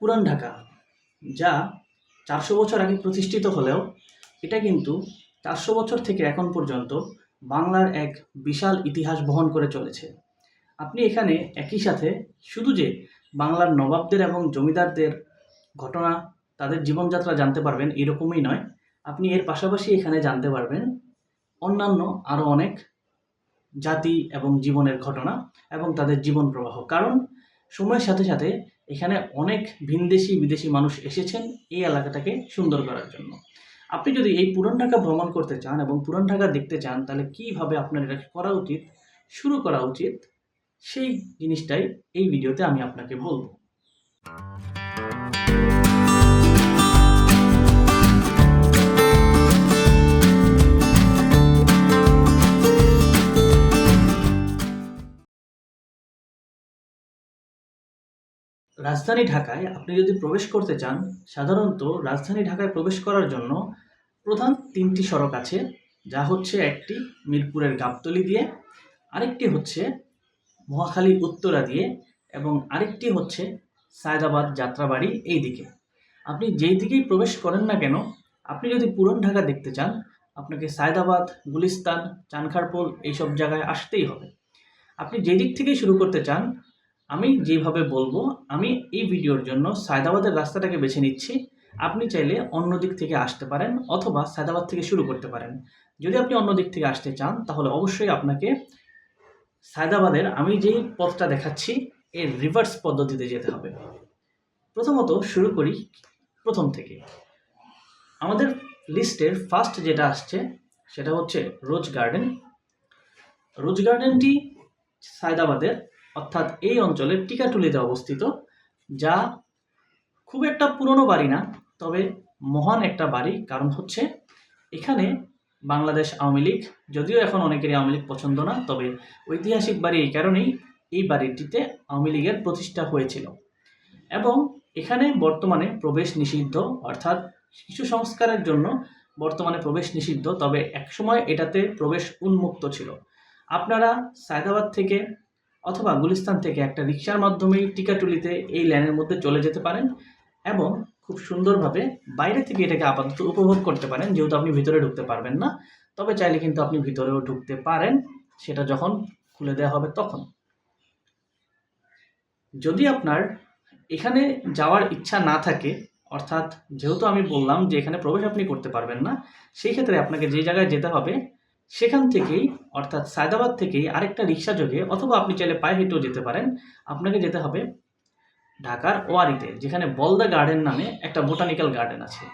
পুরান ঢাকা, যা চারশো বছর আগে প্রতিষ্ঠিত হলেও এটা কিন্তু চারশো বছর থেকে এখন পর্যন্ত বাংলার এক বিশাল ইতিহাস বহন করে চলেছে। আপনি এখানে একই সাথে শুধু যে বাংলার নবাবদের এবং জমিদারদের ঘটনা তাদের জীবনযাত্রা জানতে পারবেন এরকমই নয়, আপনি এর পাশাপাশি এখানে জানতে পারবেন অন্যান্য আরও অনেক জাতি এবং জীবনের ঘটনা এবং তাদের জীবন প্রবাহ। কারণ সময়ের সাথে সাথে এখানে অনেক ভিনদেশি, বিদেশি মানুষ এসেছেন এই এলাকাটাকে সুন্দর করার জন্য। আপনি যদি এই পুরান ঢাকা ভ্রমণ করতে চান এবং পুরান ঢাকা দেখতে চান, তাহলে কীভাবে আপনার এটা করা উচিত, শুরু করা উচিত, সেই জিনিসটাই এই ভিডিওতে আমি আপনাকে বলব। রাজধানী ঢাকায় আপনি যদি প্রবেশ করতে চান, সাধারণত রাজধানী ঢাকায় প্রবেশ করার জন্য প্রধান তিনটি সড়ক আছে। যা হচ্ছে একটি মিরপুরের গাবতলি দিয়ে, আরেকটি হচ্ছে মহাখালী উত্তরা দিয়ে এবং আরেকটি হচ্ছে সায়দাবাদ যাত্রাবাড়ি এই দিকে। আপনি যেই দিকেই প্রবেশ করেন না কেন, আপনি যদি পুরন ঢাকা দেখতে চান, আপনাকে সায়দাবাদ, গুলিস্তান, চানখারপোল এইসব জায়গায় আসতেই হবে। আপনি যেই দিক থেকেই শুরু করতে চান আমি যেভাবে বলব, আমি এই ভিডিওর জন্য সায়দাবাদের রাস্তাটাকে বেছে নিচ্ছি। আপনি চাইলে অন্য দিক থেকে আসতে পারেন অথবা সায়দাবাদ থেকে শুরু করতে পারেন। যদি আপনি অন্য দিক থেকে আসতে চান, তাহলে অবশ্যই আপনাকে সায়দাবাদের আমি যেই পথটা দেখাচ্ছি এর রিভার্স পদ্ধতিতে যেতে হবে। প্রথমত শুরু করি প্রথম থেকে। আমাদের লিস্টের ফার্স্ট যেটা আসছে, সেটা হচ্ছে রোজ গার্ডেন। রোজ গার্ডেনটি সায়দাবাদের অর্থাৎ এই অঞ্চলের টিকাটুলিতে অবস্থিত, যা খুব একটা পুরনো বাড়ি না, তবে মহান একটা বাড়ি। কারণ হচ্ছে, এখানে বাংলাদেশ আওয়ামী লীগ, যদিও এখন অনেকেরই আওয়ামী লীগ পছন্দ না, তবে ঐতিহাসিক বাড়ি এই কারণেই এই বাড়িটিতে আওয়ামী লীগের প্রতিষ্ঠা হয়েছিল। এবং এখানে বর্তমানে প্রবেশ নিষিদ্ধ, অর্থাৎ কিছু সংস্কারের জন্য বর্তমানে প্রবেশ নিষিদ্ধ, তবে একসময় এটাতে প্রবেশ উন্মুক্ত ছিল। আপনারা সায়দাবাদ থেকে অথবা গুলিস্তান থেকে একটা রিক্সার মাধ্যমেই টিকাটুলিতে এই লাইনের মধ্যে চলে যেতে পারেন এবং খুব সুন্দরভাবে বাইরে থেকে এটাকে আপাতত উপভোগ করতে পারেন, যেহেতু আপনি ভিতরে ঢুকতে পারবেন না। তবে চাইলে কিন্তু আপনি ভিতরেও ঢুকতে পারেন, সেটা যখন খুলে দেওয়া হবে তখন। যদি আপনার এখানে যাওয়ার ইচ্ছা না থাকে, অর্থাৎ যেহেতু আমি বললাম যে এখানে প্রবেশ আপনি করতে পারবেন না, সেই ক্ষেত্রে আপনাকে যে জায়গায় যেতে হবে সেখান থেকেই, অর্থাৎ সায়দাবাদ থেকেই আরেকটা রিক্সা যোগে অথবা আপনি চাইলে পায়ে হেঁটেও যেতে পারেন। আপনাকে যেতে হবে ঢাকার ওয়ারিতে, যেখানে বলদা গার্ডেন নামে একটা বোটানিক্যাল গার্ডেন আছে।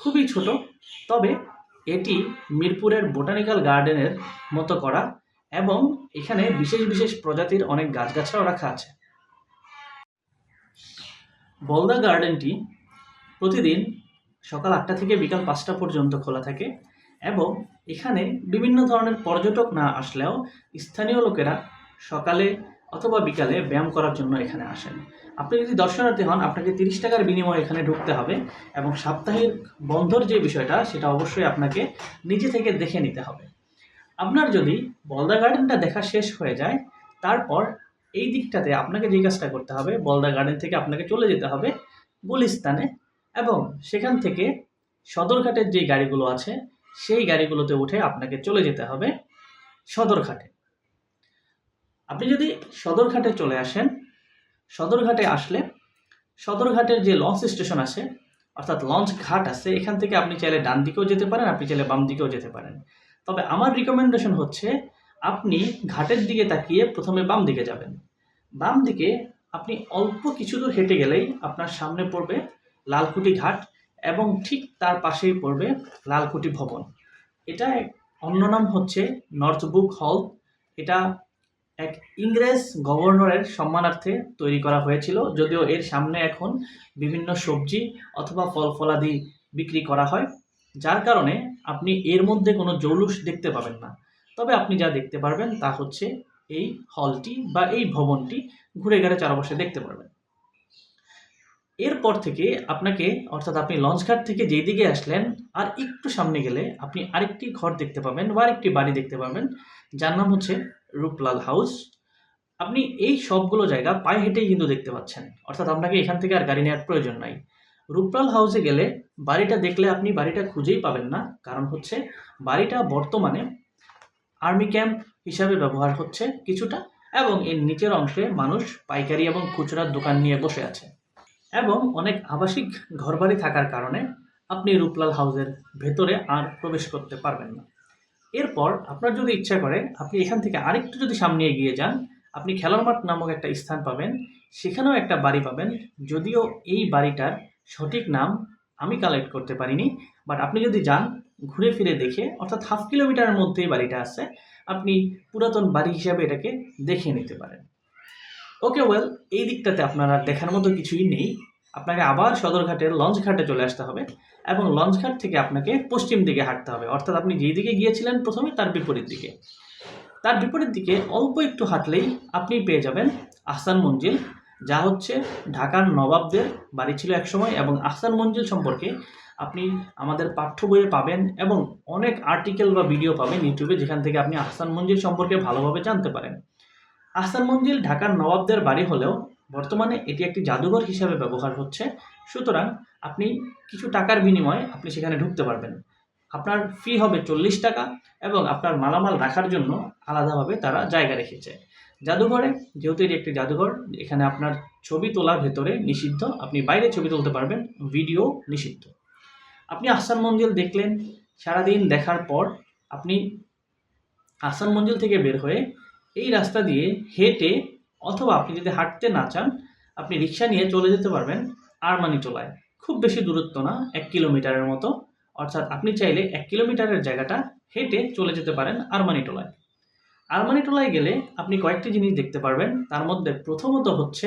খুবই ছোট, তবে এটি মিরপুরের বোটানিক্যাল গার্ডেনের মতো করা এবং এখানে বিশেষ বিশেষ প্রজাতির অনেক গাছগাছরাও রাখা আছে। বলদা গার্ডেনটি প্রতিদিন সকাল আটটা থেকে বিকাল পাঁচটা পর্যন্ত খোলা থাকে এবং এখানে বিভিন্ন ধরনের পর্যটক না আসলেও স্থানীয় লোকেরা সকালে অথবা বিকালে ব্যায়াম করার জন্য এখানে আসেন। আপনি যদি দর্শনার্থী হন, আপনাকে তিরিশ টাকার বিনিময়ে এখানে ঢুকতে হবে এবং সাপ্তাহিক বন্ধর যে বিষয়টা, সেটা অবশ্যই আপনাকে নিজে থেকে দেখে নিতে হবে। আপনার যদি বলদা গার্ডেনটা দেখা শেষ হয়ে যায়, তারপর এই দিকটাতে আপনাকে যে কাজটা করতে হবে, বলদা গার্ডেন থেকে আপনাকে চলে যেতে হবে গুলিস্তানে এবং সেখান থেকে সদরঘাটের যে গাড়িগুলো আছে সেই গাড়িগুলোতে উঠে আপনাকে চলে যেতে হবে সদরঘাটে। আপনি যদি সদরঘাটে চলে আসেন, সদরঘাটে আসলে সদরঘাটের যে লঞ্চ স্টেশন আছে, অর্থাৎ লঞ্চ ঘাট আছে, এখান থেকে আপনি চাইলে ডান দিকেও যেতে পারেন, আপনি চাইলে বাম দিকেও যেতে পারেন। তবে আমার রিকমেন্ডেশন হচ্ছে, আপনি ঘাটের দিকে তাকিয়ে প্রথমে বাম দিকে যাবেন। বাম দিকে আপনি অল্প কিছু দূর হেঁটে গেলেই আপনার সামনে পড়বে লালকুটি ঘাট এবং ঠিক তার পাশেই পড়বে লালকুটি ভবন। এটা অন্য নাম হচ্ছে নর্থ বুক হল। এটা এক ইংরেজ গভর্নরের সম্মানার্থে তৈরি করা হয়েছিল, যদিও এর সামনে এখন বিভিন্ন সবজি অথবা ফল ফলাদি বিক্রি করা হয়, যার কারণে আপনি এর মধ্যে কোনো জৌলুস দেখতে পাবেন না। তবে আপনি যা দেখতে পারবেন তা হচ্ছে এই হলটি বা এই ভবনটি ঘুরে ঘুরে চারপাশে দেখতে পারবেন। এরপর থেকে আপনাকে, অর্থাৎ আপনি লঞ্চ লঞ্চঘাট থেকে যেই দিকে আসলেন, আর একটু সামনে গেলে আপনি আরেকটি ঘর দেখতে পাবেন বা আরেকটি বাড়ি দেখতে পাবেন, যার নাম হচ্ছে রূপলাল হাউস আপনি এই সবগুলো জায়গা পায়ে হেঁটেই কিন্তু দেখতে পাচ্ছেন। অর্থাৎ আপনাকে এখান থেকে আর গাড়ি নেওয়ার প্রয়োজন নাই। রূপলাল হাউসে গেলে বাড়িটা দেখলে আপনি বাড়িটা খুঁজেই পাবেন না। কারণ হচ্ছে বাড়িটা বর্তমানে আর্মি ক্যাম্প হিসাবে ব্যবহার হচ্ছে কিছুটা, এবং এর নিচের অংশে মানুষ পাইকারি এবং খুচরার দোকান নিয়ে বসে আছে। এবং অনেক আবাসিক ঘরবাড়ি থাকার কারণে আপনি রূপলাল হাউসের ভেতরে আর প্রবেশ করতে পারবেন না। এরপর আপনার যদি ইচ্ছা করে, আপনি এখান থেকে আরেকটু যদি সামনে এগিয়ে যান, আপনি খেলার মাঠ নামক একটা স্থান পাবেন। সেখানেও একটা বাড়ি পাবেন। যদিও এই বাড়িটার সঠিক নাম আমি কালেক্ট করতে পারিনি বাট আপনি যদি যান ঘুরে ফিরে দেখে, অর্থাৎ হাফ কিলোমিটারের মধ্যেই বাড়িটা আছে, আপনি পুরাতন বাড়ি হিসাবে এটাকে দেখে নিতে পারেন। ওকে ওয়েল এই দিকটাতে আপনারা দেখার মতো কিছুই নেই। আপনাকে আবার সদরঘাটের লঞ্চ ঘাটে চলে আসতে হবে এবং লঞ্চ ঘাট থেকে আপনাকে পশ্চিম দিকে হাঁটতে হবে। অর্থাৎ আপনি যেই দিকে গিয়েছিলেন প্রথমে তার বিপরীত দিকে। তার বিপরীত দিকে অল্প একটু হাঁটলেই আপনি পেয়ে যাবেন আহসান মঞ্জিল, যা হচ্ছে ঢাকার নবাবদের বাড়ি ছিল একসময় এবং আহসান মঞ্জিল সম্পর্কে আপনি আমাদের পাঠ্য বইয়ে পাবেন এবং অনেক আর্টিকেল বা ভিডিও পাবেন ইউটিউবে যেখান থেকে আপনি আহসান মঞ্জিল সম্পর্কে ভালোভাবে জানতে পারেন। আহসান মঞ্জিল ঢাকার নবাবদের বাড়ি হলেও বর্তমানে এটি একটি জাদুঘর হিসাবে ব্যবহার হচ্ছে। সুতরাং আপনি কিছু টাকার বিনিময়ে আপনি সেখানে ঢুকতে পারবেন। আপনার ফি হবে চল্লিশ টাকা এবং আপনার মালামাল রাখার জন্য আলাদাভাবে তারা জায়গা রেখেছে। জাদুঘরে যেহেতু এটি একটি জাদুঘর, এখানে আপনার ছবি তোলা ভেতরে নিষিদ্ধ। আপনি বাইরে ছবি তুলতে পারবেন, ভিডিও নিষিদ্ধ। আপনি আহসান মঞ্জিল দেখলেন, সারাদিন দেখার পর আপনি আহসান মঞ্জিল থেকে বের হয়ে এই রাস্তা দিয়ে হেঁটে অথবা আপনি যদি হাঁটতে না চান, আপনি রিক্সা নিয়ে চলে যেতে পারবেন আরমানিটোলায় খুব বেশি দূরত্ব না, এক কিলোমিটারের মতো। অর্থাৎ আপনি চাইলে এক কিলোমিটারের জায়গাটা হেঁটে চলে যেতে পারেন আরমানিটোলায় আরমানিটোলায় গেলে আপনি কয়েকটি জিনিস দেখতে পারবেন। তার মধ্যে প্রথমত হচ্ছে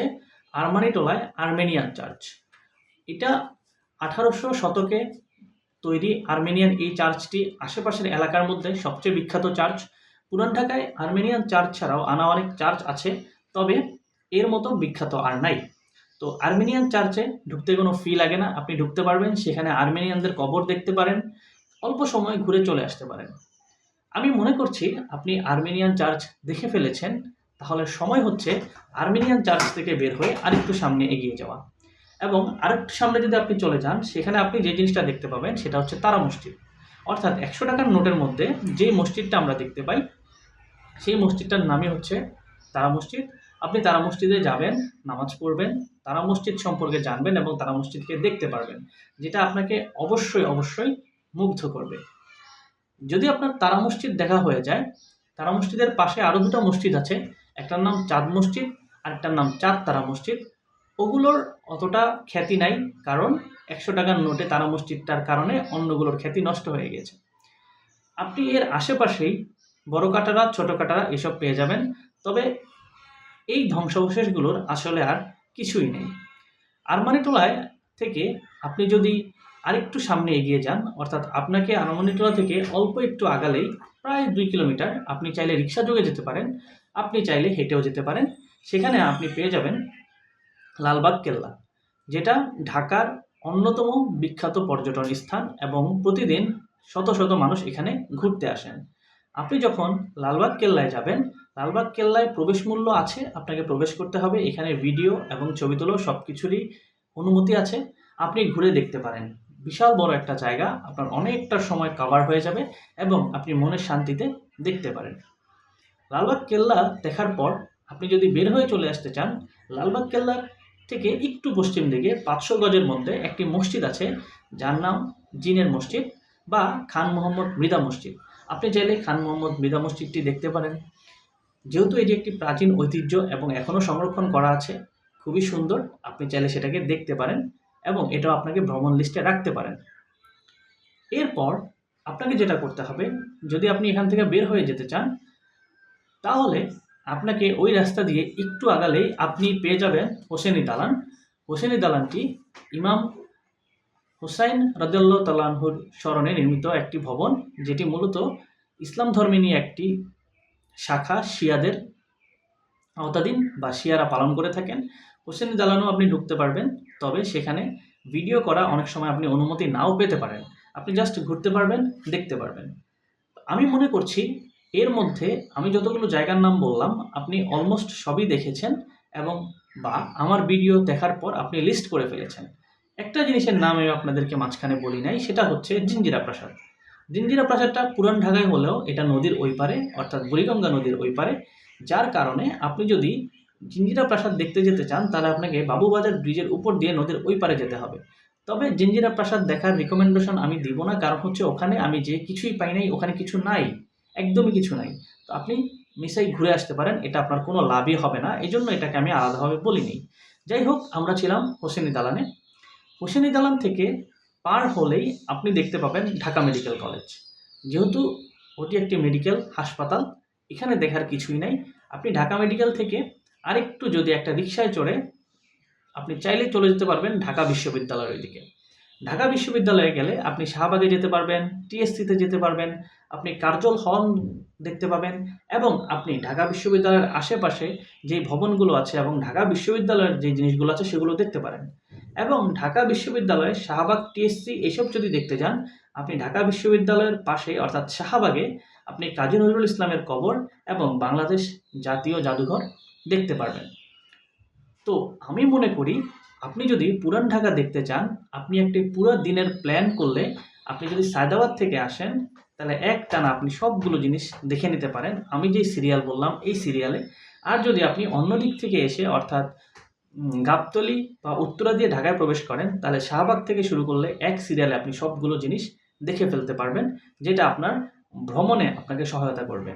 আরমানিটোলায় আর্মেনিয়ান চার্চ। এটা আঠারোশো শতকে তৈরি আর্মেনিয়ান এই চার্চটি আশেপাশের এলাকার মধ্যে সবচেয়ে বিখ্যাত চার্চ। পুরান ঢাকায় আর্মেনিয়ান চার্চ ছাড়াও আনা অনেক চার্চ আছে, তবে এর মতো বিখ্যাত আর নাই। তো আর্মেনিয়ান চার্চে ঢুকতে কোনো ফি লাগে না, আপনি ঢুকতে পারবেন, সেখানে আর্মেনিয়ানদের কবর দেখতে পারেন, অল্প সময় ঘুরে চলে আসতে পারেন। আমি মনে করছি আপনি আর্মেনিয়ান চার্চ দেখে ফেলেছেন, তাহলে সময় হচ্ছে আর্মেনিয়ান চার্চ থেকে বের হয়ে আরেকটু সামনে এগিয়ে যাওয়া। এবং আরেকটু সামনে যদি আপনি চলে যান, সেখানে আপনি যে জিনিসটা দেখতে পাবেন, সেটা হচ্ছে তারা মসজিদ। অর্থাৎ একশো টাকার নোটের মধ্যে যে মসজিদটা আমরা দেখতে পাই সেই মসজিদটার নামই হচ্ছে তারা মসজিদ। আপনি তারা মসজিদে যাবেন, নামাজ পড়বেন, তারা মসজিদ সম্পর্কে জানবেন এবং তারা মসজিদকে দেখতে পারবেন, যেটা আপনাকে অবশ্যই অবশ্যই মুগ্ধ করবে। যদি আপনার তারা মসজিদ দেখা হয়ে যায়, তারা মসজিদের পাশে আরও দুটো মসজিদ আছে, একটার নাম চাঁদ মসজিদ, আরেকটার নাম চাঁদ তারা মসজিদ। ওগুলোর অতটা খ্যাতি নাই, কারণ একশো টাকার নোটে তারা মসজিদটার কারণে অন্যগুলোর খ্যাতি নষ্ট হয়ে গেছে। আপনি এর আশেপাশেই বড় কাটারা, ছোট কাটারা এসব পেয়ে যাবেন। তবে এই ধ্বংসাবশেষগুলোর আসলে আর কিছুই নেই। আরমানিটোলায় থেকে আপনি যদি আরেকটু সামনে এগিয়ে যান, অর্থাৎ আপনাকে আরমানিটোলা থেকে অল্প একটু আগালেই প্রায় দুই কিলোমিটার আপনি চাইলে রিক্সা যোগে যেতে পারেন, আপনি চাইলে হেঁটেও যেতে পারেন। সেখানে আপনি পেয়ে যাবেন লালবাগ কেল্লা, যেটা ঢাকার অন্যতম বিখ্যাত পর্যটন স্থান এবং প্রতিদিন শত শত মানুষ এখানে ঘুরতে আসেন। আপনি যখন লালবাগ কেল্লায় যাবেন, লালবাগ কেল্লায় প্রবেশ মূল্য আছে, আপনাকে প্রবেশ করতে হবে। এখানে ভিডিও এবং ছবি তোলো সব কিছুরই অনুমতি আছে। আপনি ঘুরে দেখতে পারেন। বিশাল বড় একটা জায়গা, আপনার অনেকটা সময় কভার হয়ে যাবে এবং আপনি মনের শান্তিতে দেখতে পারেন। লালবাগ কেল্লা দেখার পর আপনি যদি বের হয়ে চলে আসতে চান, লালবাগ কেল্লার থেকে একটু পশ্চিম দিকে পাঁচশো গজের মধ্যে একটি মসজিদ আছে, যার নাম জিনের মসজিদ বা খান মোহাম্মদ মৃদা মসজিদ। আপনি চাইলে খান মোহাম্মদ মৃদা মসজিদটি দেখতে পারেন। যেহেতু এটি একটি প্রাচীন ঐতিহ্য এবং এখনও সংরক্ষণ করা আছে, খুবই সুন্দর। আপনি চাইলে সেটাকে দেখতে পারেন এবং এটাও আপনাকে ভ্রমণ লিস্টে রাখতে পারেন। এরপর আপনাকে যেটা করতে হবে, যদি আপনি এখান থেকে বের হয়ে যেতে চান, তাহলে আপনাকে ওই রাস্তা দিয়ে একটু আগালেই আপনি পেয়ে যাবেন হোসেনি দালান। হোসেনি দালানটি ইমাম হুসাইন রাদিয়াল্লাহ তালাহুর স্মরণে নির্মিত একটি ভবন, যেটি মূলত ইসলাম ধর্মে নিয়ে একটি শাখা শিয়াদের আওতাধীন বা শিয়ারা পালন করে থাকেন। হোসেনি দালানও আপনি ঢুকতে পারবেন, তবে সেখানে ভিডিও করা অনেক সময় আপনি অনুমতি নাও পেতে পারেন। আপনি জাস্ট ঘুরতে পারবেন, দেখতে পারবেন। আমি মনে করছি এর মধ্যে আমি যতগুলো জায়গার নাম বললাম, আপনি অলমোস্ট সবই দেখেছেন এবং বা আমার ভিডিও দেখার পর আপনি লিস্ট করে ফেলেছেন। একটা জিনিসের নাম আমি আপনাদেরকে মাঝখানে বলি নাই, সেটা হচ্ছে জিঞ্জিরা প্রাসাদ। জিঞ্জিরা প্রাসাদটা পুরান ঢাকায় হলেও এটা নদীর ওই পারে, অর্থাৎ বুড়িগঙ্গা নদীর ওই পারে। যার কারণে আপনি যদি জিঞ্জিরা প্রাসাদ দেখতে যেতে চান, তাহলে আপনাকে বাবুবাজার ব্রিজের উপর দিয়ে নদীর ওই পারে যেতে হবে। তবে জিঞ্জিরা প্রাসাদ দেখার রিকমেন্ডেশন আমি দিব না, কারণ হচ্ছে ওখানে আমি যে কিছুই পাই নাই, ওখানে কিছু নাই, একদমই কিছু নাই। তো আপনি মিসাই ঘুরে আসতে পারেন, এটা আপনার কোনো লাভই হবে না এই জন্য এটাকে আমি আলাদাভাবে বলিনি। যাই হোক, আমরা ছিলাম হোসেনি দালানে। হোসেনি দালান থেকে পার হলেই আপনি দেখতে পাবেন ঢাকা মেডিকেল কলেজ। যেহেতু ওটি একটি মেডিকেল হাসপাতাল, এখানে দেখার কিছুই নাই। আপনি ঢাকা মেডিকেল থেকে আরেকটু যদি একটা রিক্সায় চড়ে আপনি চাইলেই চলে যেতে পারবেন ঢাকা বিশ্ববিদ্যালয়ের দিকে। ঢাকা বিশ্ববিদ্যালয়ে গেলে আপনি শাহবাগে যেতে পারবেন, টিএসসিতে যেতে পারবেন, আপনি কার্জল হল দেখতে পাবেন এবং আপনি ঢাকা বিশ্ববিদ্যালয়ের আশেপাশে যে ভবনগুলো আছে এবং ঢাকা বিশ্ববিদ্যালয়ের যে জিনিসগুলো আছে সেগুলো দেখতে পারেন। এবং ঢাকা বিশ্ববিদ্যালয়ে শাহবাগ টিএসসি এসব যদি দেখতে যান, আপনি ঢাকা বিশ্ববিদ্যালয়ের পাশে, অর্থাৎ শাহবাগে, আপনি কাজী নজরুল ইসলামের কবর এবং বাংলাদেশ জাতীয় জাদুঘর দেখতে পারবেন। তো আমি মনে করি, আপনি যদি পুরান ঢাকা দেখতে চান, আপনি একটি পুরো দিনের প্ল্যান করলে আপনি যদি সায়দাবাদ থেকে আসেন, তাহলে এক টানা আপনি সবগুলো জিনিস দেখে নিতে পারেন। আমি যেই সিরিয়াল বললাম, এই সিরিয়ালে আর যদি আপনি অন্য দিক থেকে এসে, অর্থাৎ গাবতলি বা উত্তরা দিয়ে ঢাকায় প্রবেশ করেন, তাহলে শাহবাগ থেকে শুরু করলে এক সিরিয়ালে আপনি সবগুলো জিনিস দেখে ফেলতে পারবেন, যেটা আপনার ভ্রমণে আপনাকে সহায়তা করবে।